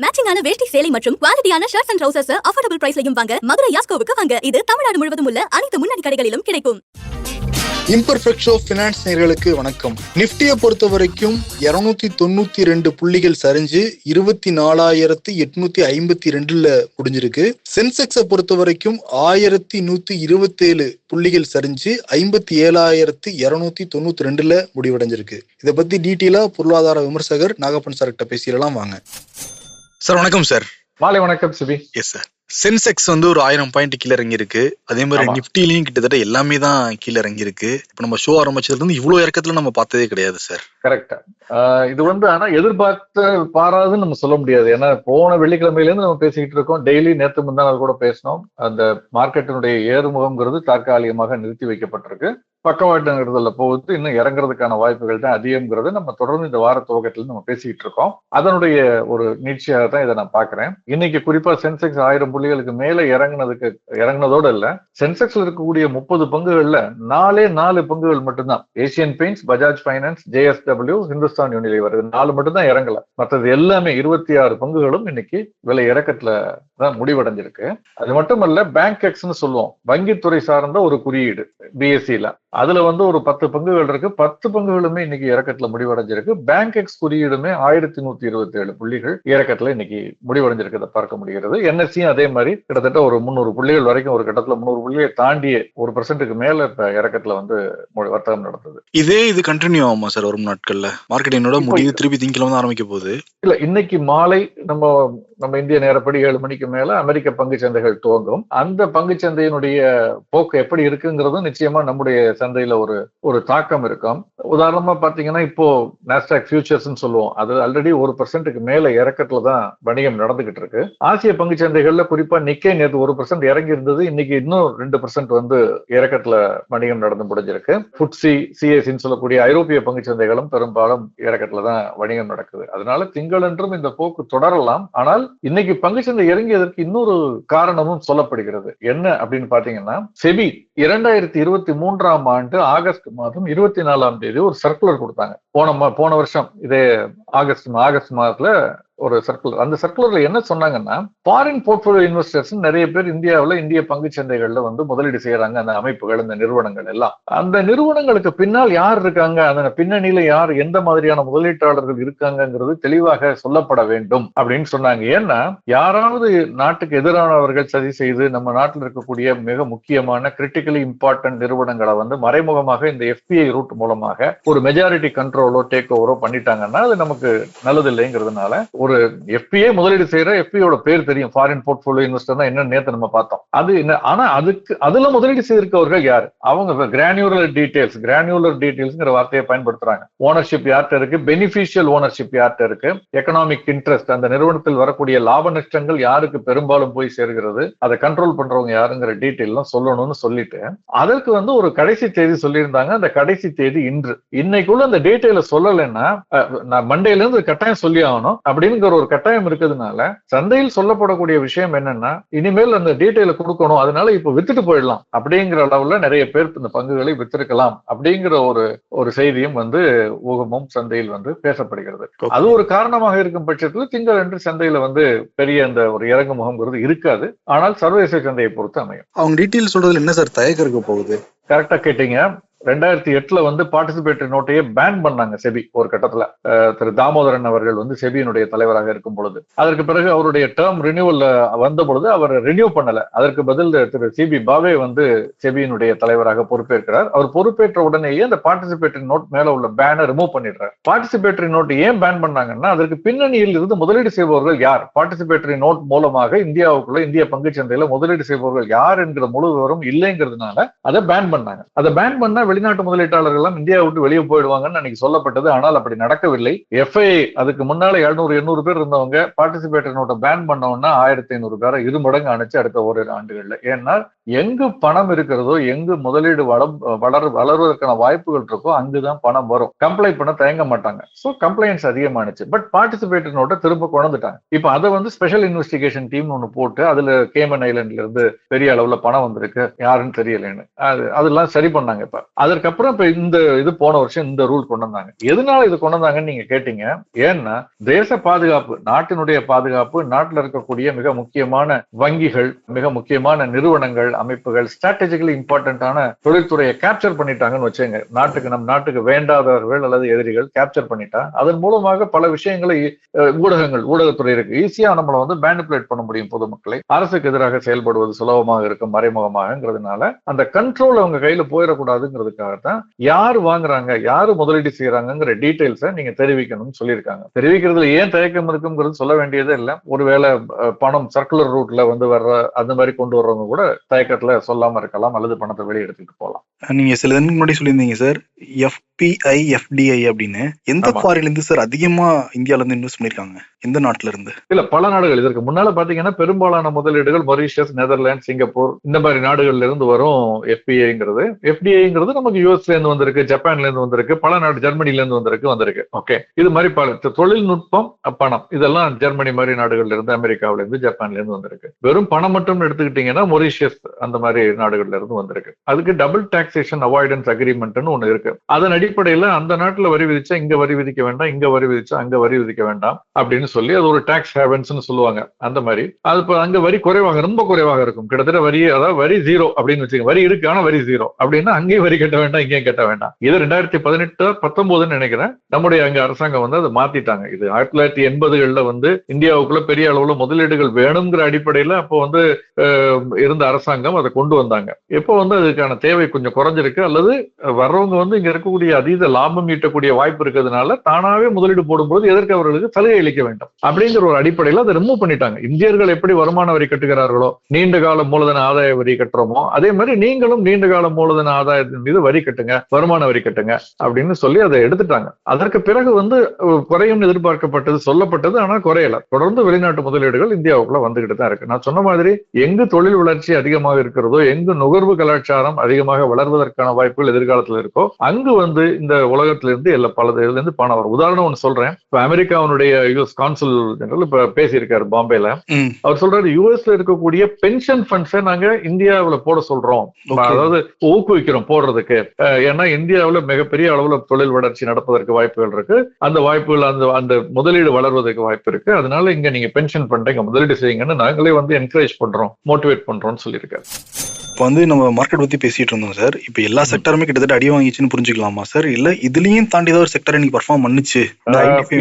மேட்சிங்கான வேஷ்டி சேலை மற்றும் குவாலிட்டியான ஷர்ட்ஸ் அண்ட் ட்ரௌசர்ஸ் அஃபோர்டபுள் பிரைஸ்லையும் வாங்க மதுரை யாஸ்கோவுக்கு வாங்க. இது தமிழ்நாடு முழுவதும் உள்ள அனைத்து முன்னணி கடைகளிலும் கிடைக்கும். இம்பர்ஃபெக்ட் ஃபினான்ஸ் நேர்களுக்கு வணக்கம். நிஃப்டியை பொறுத்த வரைக்கும் இருநூத்தி தொண்ணூத்தி ரெண்டு புள்ளிகள் சரிஞ்சு இருபத்தி நாலாயிரத்தி எட்நூத்தி ஐம்பத்தி ரெண்டுல முடிஞ்சிருக்கு. சென்செக்ஸை பொறுத்த வரைக்கும் ஆயிரத்தி நூத்தி இருபத்தேழு புள்ளிகள் சரிஞ்சு ஐம்பத்தி ஏழாயிரத்தி இருநூத்தி தொண்ணூத்தி ரெண்டுல முடிவடைஞ்சிருக்கு. இதை பத்தி டீட்டெயிலா பொருளாதார விமர்சகர் நாகப்பன் சார் கிட்ட பேசிடலாம் வாங்க. சார் வணக்கம் சார். மாலை வணக்கம் சிபி. எஸ் சார் சென்செக்ஸ் வந்து ஒரு ஆயிரம் பாயிண்ட் கீழே இறங்கி இருக்கு அதே மாதிரி. நிப்டிலையும் கிட்டத்தட்ட எல்லாமே தான் கீழே இறங்கி இருக்கு இப்போ நம்ம ஷோ ஆரம்பிச்சதுல இருந்து இவ்வளவு இறக்கத்துல நம்ம பார்த்ததே கிடையாது சார் கரெக்டா இது வந்து ஆனா எதிர்பார்த்த பாராதுன்னு நம்ம சொல்ல முடியாது. ஏன்னா போன வெள்ளிக்கிழமையில இருந்து நம்ம பேசிக்கிட்டு இருக்கோம். டெய்லி நேத்து முந்தா நாள் கூட பேசினோம். அந்த மார்க்கெட்டினுடைய ஏறுமுகம்ங்கிறது தற்காலிகமாக நிறுத்தி வைக்கப்பட்டிருக்கு. பக்கவாட்டுங்கிறதுல போகுது. இன்னும் இறங்குறதுக்கான வாய்ப்புகள் தான் அதிகம்ங்கிறது நம்ம தொடர்ந்து இந்த வார துவக்கத்துல நம்ம பேசிக்கிட்டு இருக்கோம். அதனுடைய ஒரு நீட்சியாக தான் இதை நான் பாக்குறேன் இன்னைக்கு குறிப்பா சென்செக்ஸ் ஆயிரம் புள்ளிகளுக்கு மேல இறங்குனதுக்கு இறங்குனதோட இல்ல சென்செக்ஸ்ல இருக்கக்கூடிய முப்பது பங்குகள்ல நாலே நாலு பங்குகள் மட்டும்தான். Asian Paints Bajaj Finance JSW Hindustan Unilever நாலு மட்டும்தான் இறங்கல. மற்றது எல்லாமே இருபத்தி ஆறு பங்குகளும் இன்னைக்கு விலை இறக்கத்துல தான் முடிவடைஞ்சிருக்கு. அது மட்டுமல்ல பேங்க் எக்ஸ்னு சொல்லுவோம். வங்கித்துறை சார்ந்த ஒரு குறியீடு பிஎஸ்சில அதுல வந்து ஒரு பத்து பங்குகள் இருக்கு. பத்து பங்குகளுமே இன்னைக்கு இறக்கத்துல முடிவடைஞ்சிருக்கு. பேங்க் எக்ஸ் குறியீடுமே ஆயிரத்தி நூத்தி இருபத்தி ஏழு புள்ளிகள் இறக்கத்துல இன்னைக்கு முடிவடைஞ்சிருக்கிறத பார்க்க முடிகிறது. என்எஸ்சியும் அதே மாதிரி கிட்டத்தட்ட ஒரு முந்நூறு புள்ளிகள் வரைக்கும் ஒரு கட்டத்துல முந்நூறு புள்ளியை தாண்டிய ஒரு பர்சன்ட்டுக்கு மேல இப்ப இறக்கத்துல வந்து வர்த்தகம் நடந்தது. இதே இது கண்டினியூ ஆகுமா சார் வரும் நாட்கள்ல? மார்க்கெட் என்னோட முடிவு திருப்பி திங்கிழமை ஆரம்பிக்க போகுது. இல்ல இன்னைக்கு மாலை நம்ம நம்ம இந்திய நேரப்படி ஏழு மணிக்கு மேல அமெரிக்க பங்கு சந்தைகள் துவங்கும். அந்த பங்கு சந்தையினுடைய போக்கு எப்படி இருக்குங்கிறதும் நிச்சயமா நம்முடைய சந்தையில ஒரு ஒரு தாக்கம் இருக்கும். உதாரணமா பாத்தீங்கன்னா இப்போ நாஸ்டாக் ஃபியூச்சர்ஸ்னு சொல்லுவோம். அது ஆல்ரெடி ஒரு பர்சன்ட்டுக்கு மேல இறக்கத்துல தான் வணிகம் நடந்துகிட்டு இருக்கு. ஆசிய பங்கு சந்தைகள்ல குறிப்பா நிக்கே நேற்று ஒரு பர்சன்ட் இறங்கி இருந்தது. இன்னைக்கு இன்னும் ரெண்டு பர்சன்ட் வந்து இறக்கத்துல வணிகம் நடந்து முடிஞ்சிருக்கு. ஃபுட்சி சிஎஸ்சின்னு சொல்லக்கூடிய ஐரோப்பிய பங்கு சந்தைகளும் பெரும்பாலும் இறக்கத்துல தான் வணிகம் நடக்குது. அதனால திங்களன்றும் இந்த போக்கு தொடரலாம். ஆனால் இன்னைக்கு பங்குச்சந்தை இறங்கியதற்கு இன்னொரு காரணமும் சொல்லப்படுகிறது. என்ன அப்படின்னு பாத்தீங்கன்னா செபி இரண்டாயிரத்தி இருபத்தி மூன்றாம் ஆண்டு ஆகஸ்ட் மாதம் இருபத்தி நாலாம் தேதி ஒரு சர்க்குலர் கொடுத்தாங்க. போன போன வருஷம் இதே ஆகஸ்ட் ஆகஸ்ட் மாதத்துல ஒரு சர்க்குலர் அந்த சர்க்குலர்ல என்ன சொன்னாங்கன்னா ஃபாரின் போர்ட்ஃபோலியோ இன்வெஸ்டர்ஸ் நிறைய பேர் இந்தியாவில் இந்திய பங்கு சந்தைகள்ல வந்து முதலீடு செய்யறாங்க அந்த அமைப்புகள் அந்த நிறுவனங்கள் எல்லாம். அந்த நிறுவனங்களுக்கு பின்னால் யார் இருக்காங்க? அந்த பின்னணியில யார் எந்த மாதிரியான முதலீட்டாளர்கள் இருக்காங்கங்கிறது தெளிவாக சொல்லப்பட வேண்டும் அப்படின்னு சொன்னாங்க. ஏன்னா யாராவது நாட்டுக்கு எதிரானவர்கள் சதி செய்து நம்ம நாட்டில் இருக்கக்கூடிய மிக முக்கியமான கிரிட்டிக்கலி இம்பார்ட்டன்ட் நிறுவனங்களை வந்து மறைமுகமாக இந்த எஃபிஐ ரூட் மூலமாக ஒரு மெஜாரிட்டி கண்ட்ரோலோ டேக் ஓவரோ பண்ணிட்டாங்கன்னா அது நமக்கு நல்லது இல்லைங்கிறதுனால ஒரு எஃபிஐ முதலீடு செய்யற எஃபிஐயோட பேர் தெரியும். ஃபாரின் போர்ட்ஃபோலியோ இன்வெஸ்டர் தான் என்ன நேற்று நம்ம பார்த்தோம். அது என்ன ஆனா அதுக்கு அதுல முதலீடு செய்திருக்கவர்கள் யாரு? அவங்க கிரானியூலர் டீடைல்ஸ் கிரானியூலர் டீடைல்ஸ்ங்கிற வார்த்தையை பயன்படுத்துறாங்க. ஓனர்ஷிப் யார்கிட்ட இருக்கு? பெனிஃபிஷியல் ஓனர்ஷிப் யார்கிட்ட இருக்கு? எக்கனாமிக் இன்ட்ரெஸ்ட் அந்த நிறுவனத்தில் வரக்கூடிய லாப நஷ்டங்கள் யாருக்கு பெரும்பாலும் போய் சேர்கிறது? அதை கண்ட்ரோல் பண்றவங்க யாருங்கிற டீட்டெயில்லாம் சொல்லணும்னு சொல்லிட்டு அதற்கு வந்து ஒரு கடைசி தேதி சொல்லியிருந்தாங்க. அந்த கடைசி தேதி இன்று. இன்னைக்குள்ள அந்த டீட்டெயில சொல்லலைன்னா நான் மண்டேல இருந்து கட்டாயம் சொல்லி ஆகணும். அப்படின்னு அப்படிங்கிற ஒரு கட்டாயம் இருக்கிறதுனால சந்தையில் சொல்லப்படக்கூடிய விஷயம் என்னன்னா இனிமேல் அந்த டீட்டெயில கொடுக்கணும் அதனால இப்ப வித்துட்டு போயிடலாம் அப்படிங்கிற அளவுல நிறைய பேர் இந்த பங்குகளை வித்திருக்கலாம் அப்படிங்கிற ஒரு ஒரு செய்தியும் வந்து ஊகமும் சந்தையில் வந்து பேசப்படுகிறது. அது ஒரு காரணமாக இருக்கும் பட்சத்தில் திங்கள் என்று சந்தையில வந்து பெரிய அந்த ஒரு இறங்கு முகம்ங்கிறது இருக்காது. ஆனால் சர்வதேச சந்தையை பொறுத்து அமையும். அவங்க டீட்டெயில் சொல்றதுல என்ன சார் தயக்கம் இருக்க போகுது? கரெக்டா கேட்டீங்க. ரெண்டாயிரத்தி எட்டுல வந்து பார்ட்டிசிபேட்டரி நோட்டையே பேன் பண்ணாங்க செபி ஒரு கட்டத்துல. திரு தாமோதரன் அவர்கள் வந்து செபியினுடைய தலைவராக இருக்கும் பொழுது. அதற்கு பிறகு அவருடைய டேர்ம் ரினியூவல் வந்த பொழுது அவர் ரினியூ பண்ணல. அதற்கு பதில் திரு சிபி பாவே வந்து செபியினுடைய தலைவராக பொறுப்பேற்கிறார். அவர் பொறுப்பேற்ற உடனேயே அந்த பார்ட்டிசிபேட்டரி நோட் மேல உள்ள பேனை ரிமூவ் பண்ணிடுறார். பார்ட்டிசிபேட்டரி நோட் ஏன் பேன் பண்ணாங்கன்னா அதற்கு பின்னணியில் இருந்து முதலீடு செய்பவர்கள் யார்? பார்ட்டிசிபேட்டரி நோட் மூலமாக இந்தியாவுக்குள்ள இந்திய பங்குச் சந்தையில முதலீடு செய்பவர்கள் யார் என்கிற முழு விவரம் இல்லைங்கிறதுனால அதை பேன் பண்ணாங்க. அதை பேன் பண்ண வெளிநாட்டு முதலீட்டாளர்கள் எல்லாம் இந்தியா விட்டு வெளியே போயிடுவாங்கன்னு அன்னைக்கு சொல்லப்பட்டது. ஆனால் அப்படி நடக்கவில்லை. எஃப்ஐ அதுக்கு முன்னால எழுநூறு எண்ணூறு பேர் இருந்தவங்க பார்ட்டிசிபேட்டர் நோட்டை பேன் பண்ணோம்னா ஆயிரத்தி ஐநூறு பேரை இரு மடங்கு அணைச்சு அடுத்த ஒரு ஆண்டுகள்ல. ஏன்னா எங்கு பணம் இருக்கிறதோ எங்கு முதலீடு வளம் வளர் வளர்வதற்கான வாய்ப்புகள் இருக்கோ அங்குதான் பணம் வரும். கம்ப்ளைண்ட் பண்ண தயங்க மாட்டாங்க. ஸோ கம்ப்ளைண்ட்ஸ் அதிகமானுச்சு. பட் பார்ட்டிசிபேட்டர் நோட்டை திரும்ப கொண்டுட்டாங்க இப்போ அதை வந்து ஸ்பெஷல் இன்வெஸ்டிகேஷன் டீம் ஒன்று போட்டு அதுல கேமன் ஐலண்ட்ல இருந்து பெரிய அளவுல பணம் வந்திருக்கு. யாருன்னு தெரியலன்னு. அது அதெல்லாம் சரி பண்ணாங்க இப்ப. அதற்கப்புறம் இப்ப இந்த இது போன வருஷம் இந்த ரூல் கொண்டு வந்தாங்க. எதனால இது கொண்டு வந்தாங்கன்னு நீங்க கேட்டீங்க? ஏன்னா தேச பாதுகாப்பு நாட்டினுடைய பாதுகாப்பு நாட்டில் இருக்கக்கூடிய மிக முக்கியமான வங்கிகள் மிக முக்கியமான நிறுவனங்கள் அமைப்புகள் ஸ்ட்ராட்டஜிக்கலி இம்பார்ட்டன்டான தொழில்துறையை கேப்சர் பண்ணிட்டாங்கன்னு வச்சுங்க நாட்டுக்கு நம் நாட்டுக்கு வேண்டாதவர்கள் அல்லது எதிரிகள் கேப்சர் பண்ணிட்டா அதன் மூலமாக பல விஷயங்களை ஊடகங்கள் ஊடகத்துறை இருக்கு. ஈஸியா நம்மளை வந்து மேனிபுலேட் பண்ண முடியும் பொதுமக்களை. அரசுக்கு எதிராக செயல்படுவது சுலபமாக இருக்கும் மறைமுகமாகங்கிறதுனால அந்த கண்ட்ரோல் அவங்க கையில போயிடக்கூடாதுங்கிறதுக்காகத்தான் யார் வாங்குறாங்க யாரு முதலீடு செய்யறாங்கிற டீட்டெயில்ஸை நீங்க தெரிவிக்கணும்னு சொல்லியிருக்காங்க. தெரிவிக்கிறதுல ஏன் தயக்கம் இருக்குங்கிறது சொல்ல வேண்டியதே இல்லை. ஒருவேளை பணம் சர்க்குலர் ரூட்ல வந்து வர்ற அந்த மாதிரி கொண்டு வர்றவங்க கூட தயக்கத்துல சொல்லாம இருக்கலாம் அல்லது பணத்தை வெளியே எடுத்துட்டு போகலாம். நீங்க சில தினத்துக்கு முன்னாடி சொல்லியிருந்தீங்க சார் எஃபிஐ எஃப்டிஐ அப்படின்னு. எந்த. ஃபாரின்ல இருந்து சார் அதிகமா இந்தியால இருந்து இன்வெஸ்ட் பண்ணிருக்காங்க? இந்த நாட்டுல இருந்து இல்ல பல நாடுகள் இதற்கு முன்னால பாத்தீங்கன்னா பெரும்பாலான முதலீடுகள் மொரீஷியஸ் நெதர்லாந்து சிங்கப்பூர் இந்த மாதிரி நாடுகள்ல இருந்து வரும் எஃபிஐங்கிறது எஃப்டிஐங்கிறது நமக்கு யூஎஸ்ல இருந்து வந்திருக்கு ஜப்பான்ல இருந்து வந்திருக்கு பல நாடு ஜெர்மனில இருந்து வந்திருக்கு வந்திருக்கு. ஓகே இது மாதிரி பல தொழில்நுட்பம் பணம் இதெல்லாம் ஜெர்மனி மாதிரி நாடுகள்ல இருந்து அமெரிக்காவில இருந்து ஜப்பான்ல இருந்து வந்திருக்கு. வெறும் பணம் மட்டும் எடுத்துக்கிட்டீங்கன்னா மொரீஷியஸ் அந்த மாதிரி நாடுகள்ல இருந்து வந்திருக்கு. அதுக்கு டபுள் டாக்ஸேஷன் அவாய்டன்ஸ் அக்ரிமெண்ட்னு ஒண்ணு இருக்கு. அதன் அடிப்படையில அந்த நாட்டுல வரி விதிச்சா இங்க வரி விதிக்க வேண்டாம் இங்க வரி விதிச்சா அங்க வரி விதிக்க வேண்டாம் அப்படின்னு சொல்லி அது ஒரு டாக்ஸ் ஹேவன்ஸ்னு சொல்லுவாங்க. அந்த மாதிரி. அது இப்போ அங்க வரி குறைவாக ரொம்ப குறைவாக இருக்கும். கிட்டத்தட்ட வரி அதாவது வரி ஜீரோ அப்படின்னு வச்சுக்கோங்க. வரி இருக்கு ஆனால் வரி ஜீரோ அப்படின்னா அங்கேயும் வரி கட்ட வேண்டாம் இங்கேயும் கட்ட வேண்டாம். இது ரெண்டாயிரத்தி பதினெட்டு பத்தொன்பதுன்னு நினைக்கிறேன். நம்முடைய அங்க அரசாங்கம் வந்து அதை மாத்திட்டாங்க. இது ஆயிரத்தி தொள்ளாயிரத்தி எண்பதுகளில் வந்து இந்தியாவுக்குள்ள பெரிய அளவுல முதலீடுகள் வேணுங்கிற அடிப்படையில அப்போ வந்து இருந்த அரசாங்கம் அதை கொண்டு வந்தாங்க. இப்போ வந்து அதுக்கான தேவை கொஞ்சம் குறைஞ்சிருக்கு. அல்லது வர்றவங்க வந்து இங்க இருக்கக்கூடிய அதீத லாபம் ஈட்டக்கூடிய வாய்ப்பு இருக்கிறதுனால தானாவே முதலீடு போடும்போது எதற்கு அவர்களுக்கு சலுகை அளிக்க வேண்டும்? வேண்டும் அப்படிங்கிற ஒரு அடிப்படையில் அதை ரிமூவ் பண்ணிட்டாங்க. இந்தியர்கள் எப்படி வருமான வரி கட்டுகிறார்களோ நீண்ட கால மூலதன ஆதாய வரி கட்டுறோமோ அதே மாதிரி நீங்களும் நீண்ட கால மூலதன ஆதாயத்தின் மீது வரி கட்டுங்க வருமான வரி கட்டுங்க அப்படின்னு சொல்லி அதை எடுத்துட்டாங்க. அதற்கு பிறகு வந்து குறையும் எதிர்பார்க்கப்பட்டது சொல்லப்பட்டது ஆனா குறையல. தொடர்ந்து வெளிநாட்டு முதலீடுகள் இந்தியாவுக்குள்ள வந்துகிட்டு தான் இருக்கு. நான் சொன்ன மாதிரி எங்கு தொழில் வளர்ச்சி அதிகமாக இருக்கிறதோ எங்கு நுகர்வு கலாச்சாரம் அதிகமாக வளர்வதற்கான வாய்ப்புகள் எதிர்காலத்தில் இருக்கோ அங்கு வந்து இந்த உலகத்திலிருந்து எல்லா பல இதுல இருந்து பணம் வரும். உதாரணம் ஒன்று சொல்றேன். இப்போ அமெரிக்காவுடைய யூஎஸ் கான்சுல் ஜெனரல் இப்ப பேசியிருக்காரு பாம்பேல. அவர் சொல்றாரு யூஎஸ்ல இருக்கக்கூடிய பென்ஷன் ஃபண்ட்ஸை நாங்க இந்தியாவுல போட சொல்றோம். அதாவது ஊக்குவிக்கிறோம் போடுறதுக்கு. ஏன்னா இந்தியாவுல மிகப்பெரிய அளவுல தொழில் வளர்ச்சி நடப்பதற்கு வாய்ப்புகள் இருக்கு. அந்த வாய்ப்புகள் அந்த அந்த முதலீடு வளர்வதற்கு வாய்ப்பு இருக்கு. அதனால இங்க நீங்க பென்ஷன் பண்றீங்க முதலீடு செய்யுங்கன்னு நாங்களே வந்து என்கரேஜ் பண்றோம் மோட்டிவேட் பண்றோம்னு சொல்லியிருக்காரு. இப்போ வந்து நம்ம மார்க்கெட் பத்தி பேசிட்டு இருந்தோம் சார் இப்போ எல்லா செக்டருமே கிட்டத்தட்ட அடி வாங்கிச்சுன்னு புரிஞ்சுக்கலாமா சார் இல்ல இதுலயும் தாண்டி ஏதாவது ஒரு செக்டர் இன்னைக்கு பர்ஃபார்ம் பண்ணுச்சு?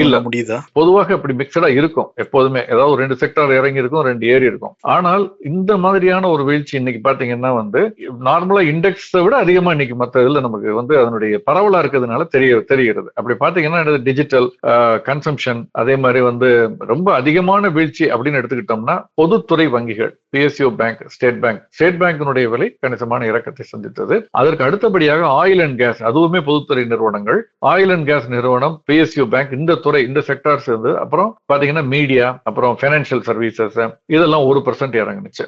இல்ல. முடியுதா? பொதுவாக இப்படி மிக்சடா இருக்கும். எப்போதுமே ஏதாவது ஒரு ரெண்டு செக்டார் இறங்கி இருக்கும் ரெண்டு ஏறி இருக்கும். ஆனால் இந்த மாதிரியான ஒரு வீழ்ச்சி இன்னைக்கு பாத்தீங்கன்னா வந்து நார்மலா இண்டெக்ஸை விட அதிகமா இன்னைக்கு மத்த இதுல நமக்கு வந்து அதனுடைய பரவலா இருக்கிறதுனால தெரிய தெரிகிறது. அப்படி பாத்தீங்கன்னா டிஜிட்டல் கன்சம்ஷன் அதே மாதிரி வந்து ரொம்ப அதிகமான வீழ்ச்சி அப்படின்னு எடுத்துக்கிட்டோம்னா பொதுத்துறை வங்கிகள் PSU bank State Bank State பேங்கினுடைய விலை கணிசமான இறக்கத்தை சந்தித்தது. அதற்கு அடுத்தபடியாக ஆயில் அண்ட் கேஸ் அதுவுமே பொதுத்துறை நிறுவனங்கள். ஆயில் அண்ட் கேஸ் நிறுவனம் பிஎஸ்யூ பேங்க் இந்த துறை இந்த செக்டார்ஸ் இருந்து அப்புறம் பாத்தீங்கன்னா மீடியா அப்புறம் ஃபைனான்சியல் சர்வீசஸ் இதெல்லாம் ஒரு பர்சன்ட் இறங்குனுச்சு.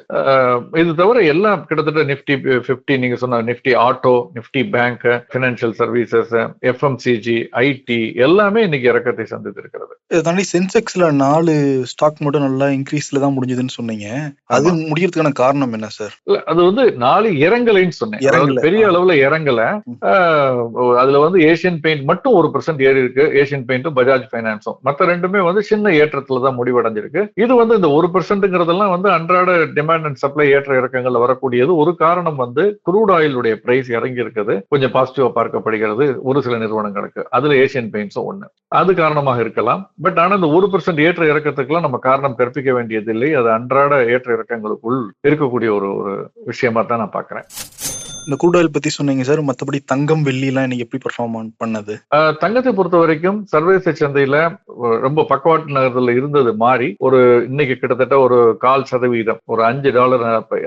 இது தவிர எல்லாம் கிட்டத்தட்ட நிப்டி பிப்டி நீங்க சொன்ன Nifty auto Nifty bank financial services FMCG IT எல்லாமே இன்னைக்கு இறக்கத்தை சந்தித்திருக்கிறது. இதை தாண்டி சென்செக்ஸ்ல நாலு ஸ்டாக் மட்டும் நல்லா இன்க்ரீஸ்ல தான் முடிஞ்சதுன்னு சொன்னீங்க. அது முடியறதுக்கான காரணம் என்ன சார் இல்ல அது வந்து நாலு இறங்கலைன்னு சொன்னேன். பெரிய. அளவுல இறங்கல. அதுல வந்து ஏசியன் பெயிண்ட் மட்டும் ஒரு பர்சன்ட் ஏறி இருக்கு. ஏசியன் பெயிண்ட்டும் பஜாஜ் பைனான்ஸும் மத்த ரெண்டுமே வந்து சின்ன ஏற்றத்துல தான் முடிவடைஞ்சிருக்கு. இது வந்து இந்த ஒரு பர்சன்ட்ங்கிறதெல்லாம் வந்து அன்றாட டிமாண்ட் அண்ட் சப்ளை ஏற்ற இறக்கங்கள்ல வரக்கூடியது. ஒரு காரணம் வந்து குரூட் ஆயிலுடைய பிரைஸ் இறங்கி இருக்குது கொஞ்சம் பாசிட்டிவா பார்க்கப்படுகிறது. ஒரு சில நிறுவனங்களுக்கு. அதுல ஏசியன் பெயிண்ட்ஸும் ஒண்ணு. அது காரணமாக இருக்கலாம். பட் ஆனால் இந்த ஒரு பர்சன்ட் ஏற்ற இறக்கத்துக்குலாம் நம்ம காரணம் கற்பிக்க வேண்டியதில்லை. அது அன்றாட ஏற்ற இறக்கங்களுக்குள் இருக்கக்கூடிய ஒரு ஒரு விஷயமா தான் நான் பார்க்குறேன். இந்த crude பத்தி சொன்னீங்க சார் மத்தபடி தங்கம் வெள்ளி எல்லாம் இன்னைக்கு எப்படி பெர்ஃபார்ம் பண்ணது? தங்கத்தை பொறுத்த வரைக்கும் சர்வதேச சந்தையில ரொம்ப பக்கவாட்டு நகரத்துல இருந்தது மாறி ஒரு இன்னைக்கு கிட்டத்தட்ட ஒரு கால் சதவீதம் ஒரு அஞ்சு டாலர்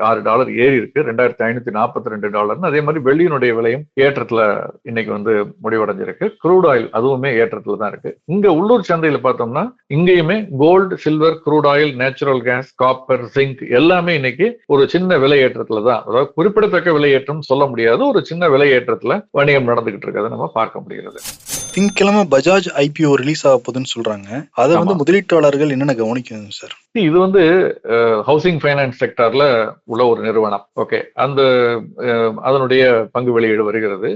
ஆறு டாலர் ஏறி இருக்கு. ரெண்டாயிரத்தி ஐநூத்தி நாற்பத்தி ரெண்டு டாலர்னு அதே மாதிரி வெள்ளியினுடைய விலையும் ஏற்றத்துல இன்னைக்கு வந்து முடிவடைஞ்சிருக்கு. குரூட் ஆயில் அதுவுமே ஏற்றத்துல தான் இருக்கு. இங்க உள்ளூர் சந்தையில பார்த்தோம்னா இங்கேயுமே gold silver crude oil natural gas copper zinc எல்லாமே இன்னைக்கு ஒரு சின்ன விலை ஏற்றத்துல தான். அதாவது குறிப்பிடத்தக்க விலை ஏற்றம் சொல்ல முடியாது. ஒரு சின்ன விலை ஏற்றத்துல வணிகம் நடந்துகிட்டு இருக்கிறத நம்ம பார்க்க முடிகிறது. திங்கக்கிழமை பஜாஜ் ஐபிஓ ரிலீஸ் ஆக போகுதுன்னு சொல்றாங்க. அதை வந்து. முதலீட்டாளர்கள் என்னென்ன கவனிக்கணும் சார் இது வந்து ஹவுசிங் ஃபைனான்ஸ் செக்டார்ல உள்ள ஒரு நிறுவனம். ஓகே அந்த அதனுடைய பங்கு வெளியீடு வருகிறது.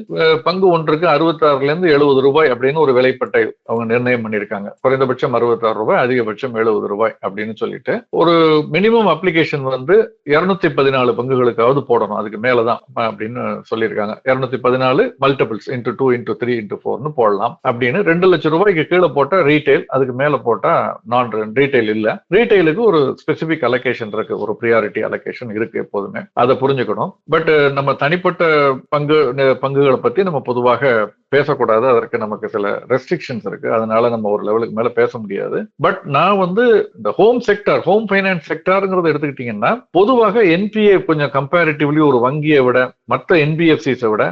பங்கு ஒன்றுக்கு அறுபத்தாறுல இருந்து எழுபது ரூபாய் அப்படின்னு ஒரு விலைப்பட்டை அவங்க நிர்ணயம் பண்ணியிருக்காங்க. குறைந்தபட்சம் அறுபத்தாறு ரூபாய் அதிகபட்சம் எழுபது ரூபாய் அப்படின்னு சொல்லிட்டு ஒரு மினிமம் அப்ளிகேஷன் வந்து இருநூத்தி பதினாலு பங்குகளுக்காவது போடணும். அதுக்கு மேலதான் அப்படின்னு சொல்லியிருக்காங்க. இருநூத்தி பதினாலு multiples into two into three into ஃபோர்னு போடலாம். அப்படின்னு ரெண்டு லட்சம் ரூபாய்க்கு கீழே போட்டா ரீட்டைல் அதுக்கு மேல போட்டா நான் ரீட்டைல் இல்ல. ரீட்டைலுக்கு ஒரு ஸ்பெசிபிக் அலோகேஷன் இருக்கு ஒரு ப்ரியாரிட்டி அலோகேஷன் இருக்கு எப்போதுமே. அதை புரிஞ்சுக்கணும். பட் நம்ம தனிப்பட்ட பங்கு பங்குகளை பத்தி நம்ம பொதுவாக பேசக்கூடாது. அதற்கு நமக்கு சில ரெஸ்ட்ரிக்ஷன்ஸ் இருக்கு. அதனால நம்ம ஒரு லெவலுக்கு மேல பேச முடியாது. பட் நான் வந்து இந்த ஹோம் செக்டார் ஹோம் ஃபைனான்ஸ் செக்டாருங்கிறத எடுத்துக்கிட்டீங்கன்னா பொதுவாக என்பிஏ கொஞ்சம் கம்பேரிட்டிவ்லி ஒரு வங்கியை விட மற்ற என்பிஎஃப்சிஸை விட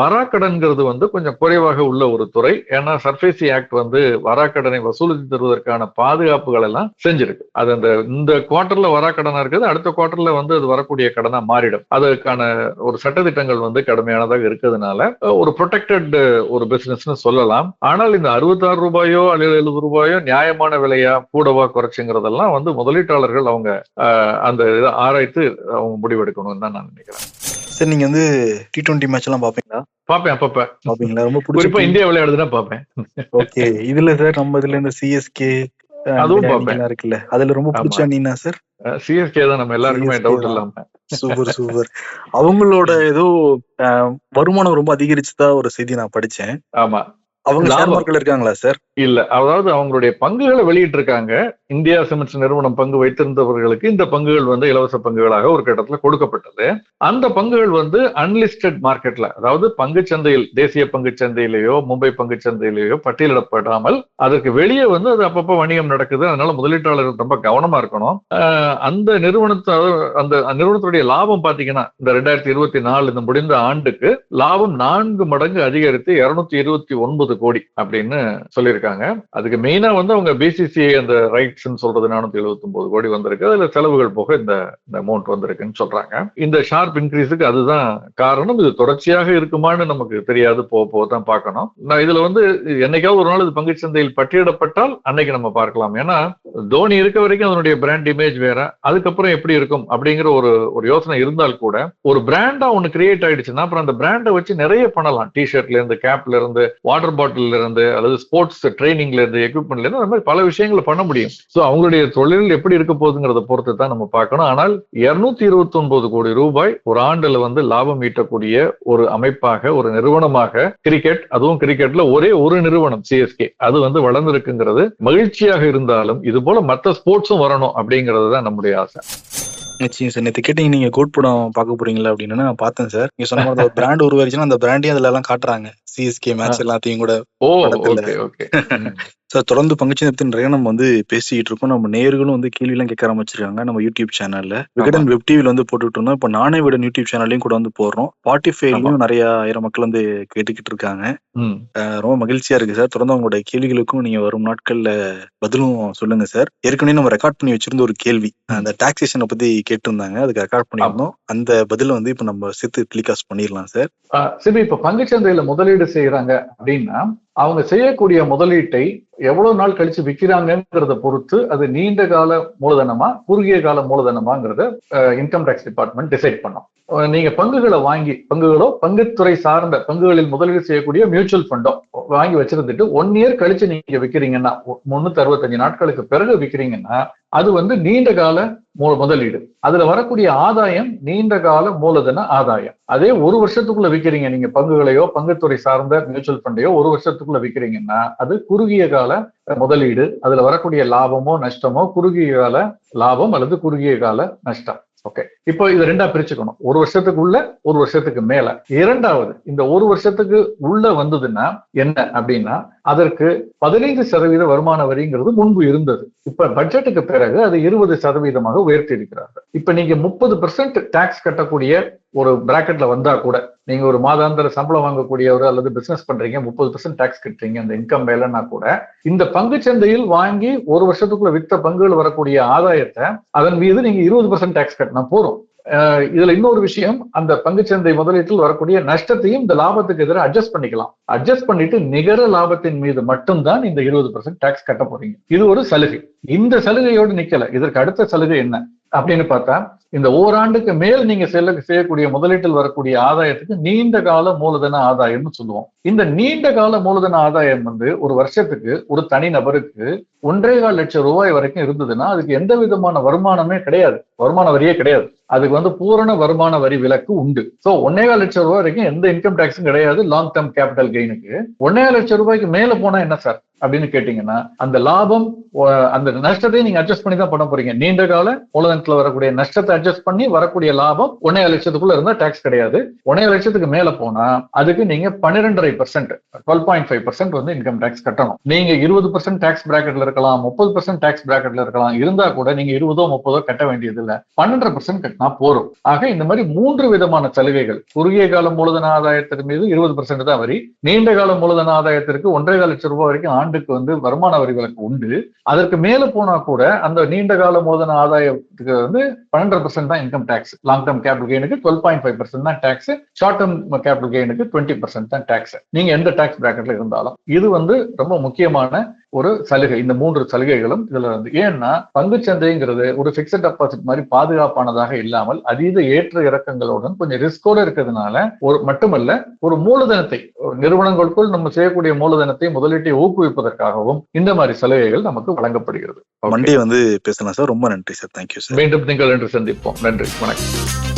வராக்கடன்கிறது வந்து கொஞ்சம் குறைவாக உள்ள ஒரு துறை. ஏன்னா சர்ஃபேசி ஆக்ட் வந்து வராக்கடனை வசூலித்து தருவதற்கான பாதுகாப்புகள் எல்லாம் செஞ்சிருக்கு. அது அந்த இந்த குவார்டர்ல வராக்கடனா இருக்குது. அடுத்த குவார்டர்ல வந்து அது வரக்கூடிய கடனா மாறிடும். அதற்கான ஒரு சட்டத்திட்டங்கள் வந்து கடுமையானதாக இருக்கிறதுனால ஒரு ப்ரொடெக்டட் ஒரு பிசினஸ்னு சொல்லலாம். ஆனால் இந்த அறுபத்தாறு ரூபாயோ அல்லது எழுபது ரூபாயோ நியாயமான விலையா கூடவா குறைச்சுங்கிறதெல்லாம் வந்து முதலீட்டாளர்கள் அவங்க அந்த இதை ஆராய்த்து அவங்க முடிவெடுக்கணும்னு தான் நான் நினைக்கிறேன். சார் நீங்க வந்து டி டுவெண்ட்டி மேட்ச் எல்லாம் பாப்பீங்களா பார்ப்பேன் அப்பப்ப. பாப்பீங்களா ரொம்ப குறிப்பா பிடிச்ச இந்தியா விளையாடுதுன்னா பார்ப்பேன். ஓகே இதுல சார் நம்ம இதுல இந்த சிஎஸ்கே அதுவும் பார்ப்பேன். இருக்குல்ல அதுல ரொம்ப பிடிச்ச. அணினா சார் சிஎஸ்கே தான் நம்ம எல்லாருக்குமே டவுட். இல்லாம சூப்பர் சூப்பர் அவங்களோட ஏதோ வருமானம் ரொம்ப அதிகரிச்சுதா ஒரு செய்தி நான் படிச்சேன் ஆமா அவங்க ஷேர். மார்க்கெட்ல இருக்காங்களா சார் இல்ல. அதாவது அவங்களுடைய பங்குகளை வெளியிட்டு இருக்காங்க இந்தியா சிமெண்ட்ஸ் நிறுவனம் பங்கு வைத்திருந்தவர்களுக்கு இந்த பங்குகள் வந்து இலவச பங்குகளாக ஒரு கட்டத்துல கொடுக்கப்பட்டது. அந்த பங்குகள் வந்து அன்லிஸ்டட் மார்க்கெட்ல அதாவது பங்கு சந்தையில் தேசிய பங்கு சந்தையிலேயோ மும்பை பங்கு சந்தையிலேயோ பட்டியலிடப்படாமல் அதற்கு வெளியே வந்து அது அப்பப்போ வணிகம் நடக்குது. அதனால முதலீட்டாளர்கள் ரொம்ப கவனமா இருக்கணும். அந்த நிறுவனத்தை அந்த நிறுவனத்துடைய லாபம் பாத்தீங்கன்னா இந்த ரெண்டாயிரத்தி இருபத்தி நாலு இந்த முடிந்த ஆண்டுக்கு லாபம் நான்கு மடங்கு அதிகரித்து இருநூத்தி இருபத்தி ஒன்பது கோடி அப்படின்னு சொல்லியிருக்காங்க. அதுக்கு மெயினா வந்து அவங்க பிசிசிஐ அந்த ரைட்ஸ் சொல்றது நானூத்தி எழுபத்தி ஒன்பது கோடி வந்திருக்கு. அதுல செலவுகள் போக இந்த அமௌண்ட் வந்திருக்குன்னு சொல்றாங்க. இந்த ஷார்ப் இன்க்ரீஸுக்கு அதுதான் காரணம். இது தொடர்ச்சியாக இருக்குமான்னு நமக்கு தெரியாது. போக போக தான் பார்க்கணும். நான் இதுல வந்து என்னைக்காவது ஒரு நாள் இது பங்கு சந்தையில் பட்டியிடப்பட்டால் அன்னைக்கு நம்ம பார்க்கலாம். ஏன்னா தோனி இருக்க வரைக்கும் அதனுடைய பிராண்ட் இமேஜ் வேற. அதுக்கப்புறம் எப்படி இருக்கும் அப்படிங்கிற ஒரு ஒரு யோசனை இருந்தால் கூட ஒரு பிராண்டா ஒன்று கிரியேட் ஆயிடுச்சுன்னா அப்புறம் அந்த பிராண்டை வச்சு நிறைய பண்ணலாம். டிஷர்ட்ல இருந்து கேப்ல இருந்து வாட்டர் பாட்டில் இருந்து அல்லது ஸ்போர்ட்ஸ் ட்ரைனிங்ல இருந்து எக்யூப்மெண்ட்ல இருந்து அந்த மாதிரி பல விஷயங்களை பண்ண முடியும். சோ அவங்களுடைய தொழில் எப்படி இருக்க போகுதுங்கிறத பொறுத்து தான் நம்ம பார்க்கணும். ஆனால் இருநூத்தி இருபத்தி ஒன்பது கோடி ரூபாய் ஒரு ஆண்டுல வந்து லாபம் ஈட்டக்கூடிய ஒரு அமைப்பாக ஒரு நிறுவனமாக கிரிக்கெட் அதுவும் கிரிக்கெட்ல ஒரே ஒரு நிறுவனம் சிஎஸ்கே அது வந்து வளர்ந்திருக்குங்கிறது மகிழ்ச்சியாக இருந்தாலும் இது போல மத்த ஸ்போர்ட்ஸும் வரணும் அப்படிங்கிறது தான் நம்முடைய ஆசை. நிச்சயம் சார். நேற்று கேட்டீங்க நீங்க கோட் படம் பார்க்க போறீங்களா அப்படின்னு. நான் பார்த்தேன் சார். நீங்க சொன்ன மாதிரி ஒரு பிராண்ட் உருவாயிருச்சுன்னா அந்த பிராண்டையும் அதுல எல்லாம் காட்டுறாங்க. சிஎஸ்கே மேட்ச் எல்லாத்தையும் கூட ஓ ஓகே சார் தொடர்ந்து பங்குச்சந்தை பத்தி நிறைய நம்ம வந்து பேசிக்கிட்டு இருக்கோம். நம்ம நேயர்களும் வந்து கேள்வி எல்லாம் கேட்க ஆரம்பிச்சிருக்காங்க. நம்ம யூடியூப் சேனல்ல விகடன் வெப் டிவில வந்து போட்டுட்டு இருந்தோம். இப்ப நானே விடன் யூடியூப் சேனல்லையும் கூட வந்து போடுறோம். ஸ்பாட்டிஃபைலயும் நிறைய ஆயிரம் மக்கள் வந்து கேட்டுக்கிட்டு இருக்காங்க. ரொம்ப மகிழ்ச்சியா இருக்கு சார். தொடர்ந்து உங்களோட கேள்விகளுக்கும் நீங்க வரும் நாட்கள்ல பதிலும் சொல்லுங்க சார். ஏற்கனவே நம்ம ரெக்கார்ட் பண்ணி வச்சிருந்த ஒரு கேள்வி. அந்த டாக்ஸேஷனை பத்தி கேட்டிருந்தாங்க. அதுக்கு ரெக்கார்ட் பண்ணியிருந்தோம். அந்த பதில வந்து இப்ப நம்ம சேர்த்து டெலிகாஸ்ட் பண்ணிடலாம் சார். சரி இப்ப பங்குச்சந்தையில முதலீடு செய்யறாங்க அப்படின்னா அவங்க செய்யக்கூடிய முதலீட்டை எவ்வளவு நாள் கழிச்சு விற்கிறாங்கிறத பொறுத்து அது நீண்ட கால மூலதனமா குறுகிய கால மூலதனமாங்கிறத இன்கம் டேக்ஸ் டிபார்ட்மெண்ட் டிசைட் பண்ணும். நீங்க பங்குகளை வாங்கி பங்குகளோ பங்குத்துறை சார்ந்த பங்குகளில் முதலீடு செய்யக்கூடிய மியூச்சுவல் ஃபண்டோ வாங்கி வச்சிருந்துட்டு ஒன் இயர் கழிச்சு நீங்க விற்கிறீங்கன்னா முன்னூத்தி அறுபத்தஞ்சு நாட்களுக்கு பிறகு விற்கிறீங்கன்னா அது வந்து நீண்ட கால முதலீடு. அதுல வரக்கூடிய ஆதாயம் நீண்ட கால மூலதன ஆதாயம். அதே ஒரு வருஷத்துக்குள்ள விற்கிறீங்க நீங்க பங்குகளையோ பங்குத்துறை சார்ந்த மியூச்சுவல் ஃபண்டையோ ஒரு வருஷத்துக்குள்ள விற்கிறீங்கன்னா அது குறுகிய கால முதலீடு. அதுல வரக்கூடிய லாபமோ நஷ்டமோ குறுகிய கால லாபம் அல்லது குறுகிய கால நஷ்டம். ஓகே இப்போ இது ரெண்டா பிரிச்சுக்கணும். ஒரு வருஷத்துக்குள்ள ஒரு வருஷத்துக்கு மேல. இரண்டாவது இந்த ஒரு வருஷத்துக்கு உள்ள வந்ததுன்னா என்ன அப்படின்னா அதற்கு பதினைந்து சதவீத வருமான வரிங்கிறது முன்பு இருந்தது. இப்ப பட்ஜெட்டுக்கு பிறகு அது இருபது சதவீதமாக உயர்த்தி இருக்கிறார்கள். இப்ப நீங்க முப்பது பெர்சென்ட் டாக்ஸ் கட்டக்கூடிய ஒரு பிராக்கெட்ல வந்தா கூட நீங்க ஒரு மாதாந்திர சம்பளம் வாங்கக்கூடியவர் அல்லது பிசினஸ் பண்றீங்க முப்பது பெர்சென்ட் டாக்ஸ் கட்டுறீங்க அந்த இன்கம் வேலைன்னா கூட இந்த பங்கு சந்தையில் வாங்கி ஒரு வருஷத்துக்குள்ள வித்த பங்குகள் வரக்கூடிய ஆதாயத்தை அதன் மீது நீங்க இருபது பெர்சென்ட் டாக்ஸ் கட்டினா போதும். இதுல இன்னொரு விஷயம் அந்த பங்குச்சந்தை முதலீட்டில் வரக்கூடிய நஷ்டத்தையும் இந்த லாபத்துக்கு எதிராக அட்ஜஸ்ட் பண்ணிக்கலாம். அட்ஜஸ்ட் பண்ணிட்டு நிகர லாபத்தின் மீது மட்டும்தான் இந்த இருபது பர்சன்ட் டாக்ஸ் கட்ட போறீங்க. இது ஒரு சலுகை. இந்த சலுகையோடு நிக்கல. இதற்கு அடுத்த சலுகை என்ன? அப்படின்னு பார்த்தா இந்த ஓராண்டுக்கு மேல் நீங்க செல்ல செய்யக்கூடிய முதலீட்டில் வரக்கூடிய ஆதாயத்துக்கு நீண்ட கால மூலதன ஆதாயம்னு சொல்லுவோம். இந்த நீண்ட கால மூலதன ஆதாயம் வந்து ஒரு வருஷத்துக்கு ஒரு தனி நபருக்கு ஒன்றே கால் லட்சம் ரூபாய் வரைக்கும் இருந்ததுன்னா அதுக்கு எந்த விதமான வருமானமே கிடையாது. வருமான வரியே கிடையாது. அதுக்கு வந்து பூரண வருமான வரி விலக்கு உண்டு. சோ ஒன்னேகால் லட்சம் ரூபாய் வரைக்கும் எந்த இன்கம் டாக்ஸும் கிடையாது. லாங் டேர்ம் கேபிட்டல் கெயினுக்கு ஒன்னே லட்சம் ரூபாய்க்கு மேல போனா என்ன சார்? அப்படின்னு கேட்டீங்கன்னா அந்த லாபம் அந்த நஷ்டத்தை நீங்க அட்ஜஸ்ட் பண்ணி தான் பண்ண போறீங்க. நீண்ட கால மூலதனத்துல வரக்கூடிய நஷ்டத்தை அட்ஜஸ்ட் பண்ணி வரக்கூடிய லாபம் ஒன்னே லட்சத்துக்குள்ள இருந்தா டாக்ஸ் கிடையாது. ஒன்னே லட்சத்துக்கு மேல போனா அதுக்கு நீங்க பன்னிரெண்டரை percent twelve point five percent வந்து இன்கம் டாக்ஸ் கட்டணும். நீங்க இருபது பர்சன்ட் டாக்ஸ் பிராக்கெட்ல இருக்கலாம் முப்பது பர்சன்ட் டாக்ஸ் பிராக்கெட்ல இருக்கலாம். இருந்தா கூட நீங்க இருபதோ முப்பதோ கட்ட வேண்டியது இல்ல பன்னெண்டரை பர்சன்ட் கட்டினா போறோம் ஆக இந்த மாதிரி மூன்று விதமான சலுகைகள். குறுகிய கால மூலதன ஆதாயத்தின் மீது இருபது பர்சன்ட் தான் வரி. நீண்ட கால மூலதன ஆதாயத்திற்கு ஒன்றரை லட்சம் ரூபாய் வரைக்கும் ஆண்டுக்கு வந்து வருமான வரி விலக்கு உண்டு. அதற்கு மேல போனா கூட அந்த நீண்ட கால மூலதன ஆதாயத்துக்கு வந்து பன்னெண்டரை பர்சன்ட் தான் income tax long term capital கெயினுக்கு twelve point five percent தான் டாக்ஸ் ஷார்ட் டேர்ம் கேபிட்டல் கெயினுக்கு டுவெண்ட்டி பர்சன்ட் தான் டாக்ஸ் நீங்க எந்த டாக்ஸ் பிராக்கெட்ல இருந்தாலும் இது வந்து ரொம்ப முக்கியமான ஒரு சலுகை இந்த மூன்று சலுகைகளும் இதுல வந்து ஏன்னா பங்குச்சந்தைங்கிறது ஒரு பிக்சட் டெபாசிட் மாதிரி பாதுகாப்பானதாக இல்லாமல் அதீத ஏற்ற இறக்கங்களுடன் கொஞ்சம் ரிஸ்கோட இருக்கிறதுனால ஒரு மட்டுமல்ல ஒரு மூலதனத்தை நிறுவனங்களுக்குள் நம்ம செய்யக்கூடிய மூலதனத்தை முதலீட்டை ஊக்குவிப்பதற்காகவும் இந்த மாதிரி சலுகைகள் நமக்கு வழங்கப்படுகிறது. மண்டே வந்து பேசலாம் சார். ரொம்ப நன்றி சார். தேங்க்யூ சார் மீண்டும் நீங்கள் என்று சந்திப்போம். நன்றி. வணக்கம்.